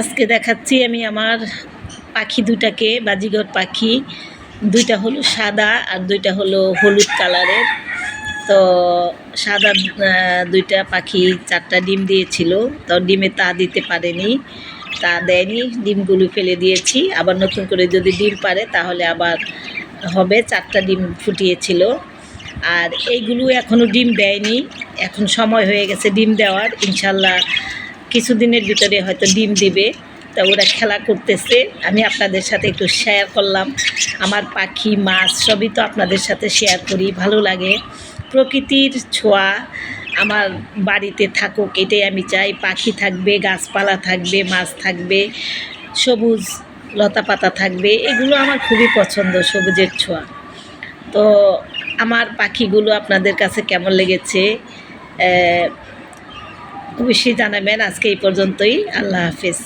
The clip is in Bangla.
আজকে দেখাচ্ছি আমি আমার পাখি দুটাকে বাজিগর পাখি। দুইটা হলো সাদা আর দুইটা হলো হলুদ কালারের। তো সাদা দুইটা পাখি চারটা ডিম দিয়েছিল। তো ডিমে তা দিতে পারেনি, তা দেয়নি, ডিমগুলো ফেলে দিয়েছি। আবার নতুন করে যদি ডিম পারে তাহলে আবার হবে, চারটা ডিম ফুটিয়েছিল। আর এইগুলো এখনও ডিম দেয়নি। এখন সময় হয়ে গেছে ডিম দেওয়ার। ইনশাল্লাহ কিছুদিনের ভিতরে হয়তো ডিম দিবে, তা ওরা খেলা করতেছে। আমি আপনাদের সাথে একটু শেয়ার করলাম। আমার পাখি, মাছ সবই তো আপনাদের সাথে শেয়ার করি, ভালো লাগে। প্রকৃতির ছোঁয়া, আমার বাড়িতে থাকুক, এটাই আমি চাই। পাখি থাকবে, গাছপালা থাকবে, মাছ থাকবে, সবুজ লতা পাতা থাকবে, এগুলো আমার খুবই পছন্দ, সবুজের ছোঁয়া। তো আমার পাখিগুলো আপনাদের কাছে কেমন লেগেছে? অবশ্যই জানাবেন। আজকে এই পর্যন্তই। আল্লাহ হাফেজ।